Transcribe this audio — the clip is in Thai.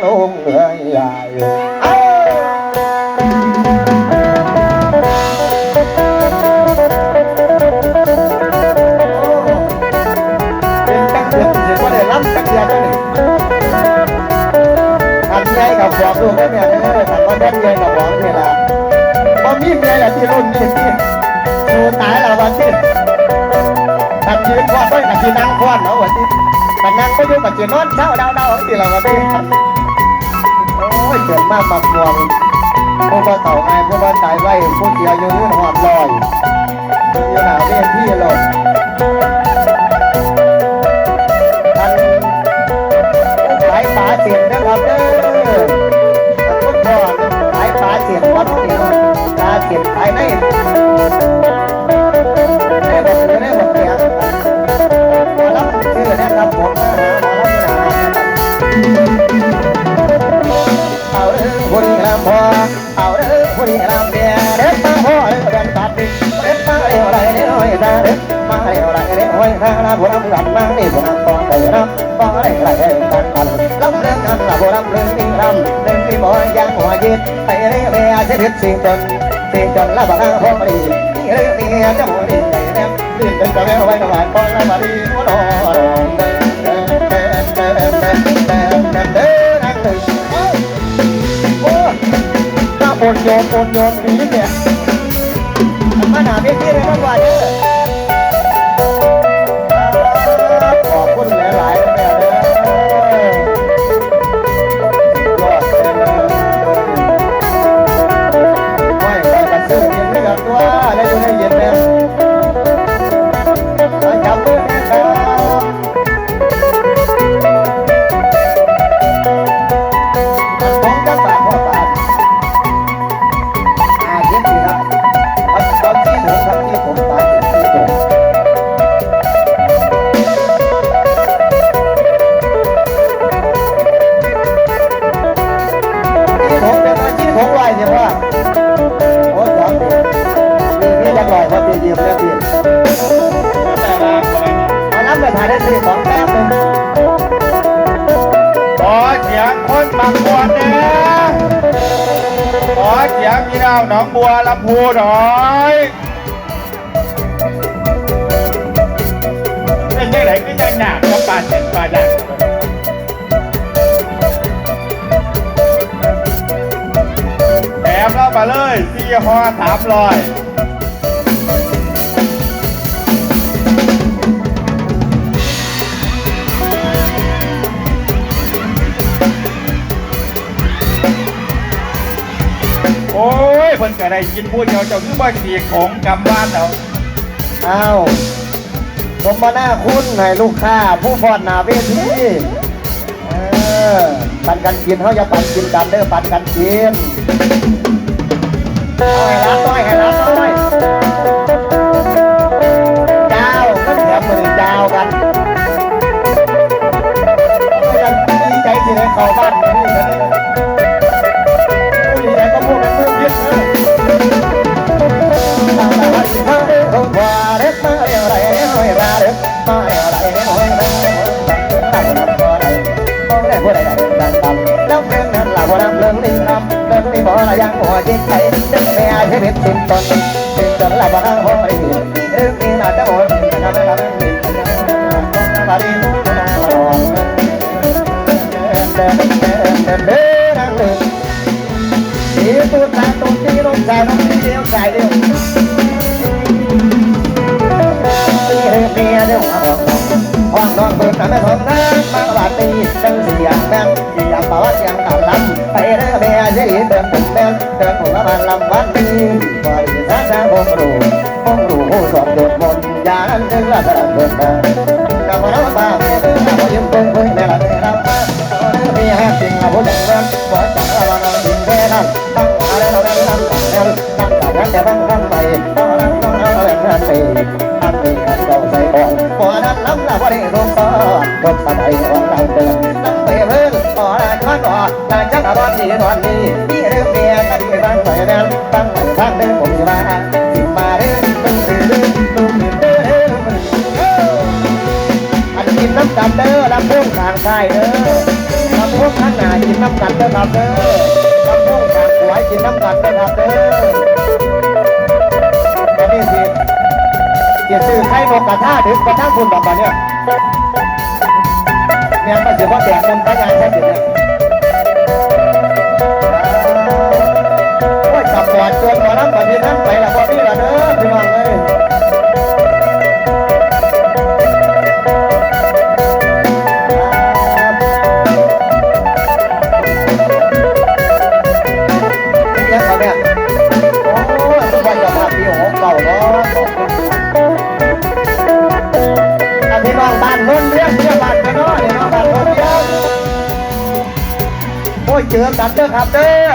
luôn người lại Hãy subscribe cho kênh Ghiền Mì Gõ Để không bỏ lỡ những video hấp dẫn พอมีเมียอย่าที่รุ่นนี่นี่ดูตายเราวันที่ตัดยืนควันด้วตัดยืนนั่งควันเนาะวันที่ตัดนั่งก็ยืนตัดยืนนอนเช้าเดาเดาที่เราไป โอ้ยเกิดมาปักม่วงผู้บ่เฒ่าง่ายผู้บ่ตายไว้ผู้เสียอยู่ยืนหอดลอยอยู่หน้าเวทีโลดอันขายปลาเสียงนะครับเด้อทุกคนขายปลาเสียงวัดเสียงปลาเสียงขายใน บอยังหัวยิบไปเรื่อยเรียเสด็จสิจนสิ่งจนละบ่ละพอดีนี่เรื่องเรียจะหัวดีแต่แนมตื่นจนจะแววไว้ตลอดพอนละบ่ดีหัวดอ จังไหวพอดีเดียวแค่ปีเอาน้ำไปถ่ายได้สี่สองแป๊บหนึงขอเสียงคนบางบัวเนี่ยขอเสียงพี่น้องหนองบัวลำพูหน่อยเป็นยังไงก็ยังหนักก็ปานเจ็ดปานหนักแถมเรามาเลยสี่ห่อสามร้อย โอ้ยเพิ่นก็ได้กินพูดเดียวเจ้าคือบ่สีของกำบ้านเอาอ้าวผมมาหน้าคุณให้ลูกค้า ผู้ฟอนหน้าเวทีเออปันกันกินเขาจะปันกินกันเด้อปันกันกินเอาให้ร้านน้อยให้ร้าางหัวจิตใจจึงไม่อาจให้เป็สิบงตนเป็นตนละบ้างหัวไม่ดีเรื่องนี้น่าจะหมดนะครับนะครับมาดีตัวตาตัวที่ลงใจลงที่เดียวใจเดียวเรียกเมียเดียวห้องนอนเปิดหน้าไม่ท้องนั่ำมาบาดตีจังเสีย บ้าลำวัดนี้ปริษัทางผมรู้ผมรู้สอบเด็ดมนยานถึงละกัะโดดมากับเาบ้าเรายิ้มเพิ่งเพิ่งแม่ละแม่ละบ้ามีแฮปปิ้งเราผู้ดังรักบ่จังระวังเราดิ้นแค่นั้นตั้งอะไรเราได้ตั้งแต่ตั้งแต่แต่ตั้งตั้งไปตั้งตั้งตั้งตั้งแต่ตั้งไปตั้งไปเราใส่บ่อนบ่อนั้นล้ำละบ่ได้ร่มซ้อนร่มสบายของเราเดินตั้งไปเพิ่งบ่อนั้นข้างก่อนนาจังกะบ่อนที่นอนนี้ ออันกินน้ำดำเด้อลำพุ่งทางใต้เด้อทำพวกข้างหน้ากินน้ำกันเด้อครับเด้อลำโพงข้างขวากินน้ำกันเด้อครับเด้อตอนนี้สิเกียรซื้อไข่นกกระทาถึงกระทั่งคุณบอกมาเนี่ยเนี่ยมันจะว่าแดกคนตายายแค่เดียว เนาะนี่น้องบ้านโน้นเรียกโอ้ยเจอกันเด้อครับเด้อ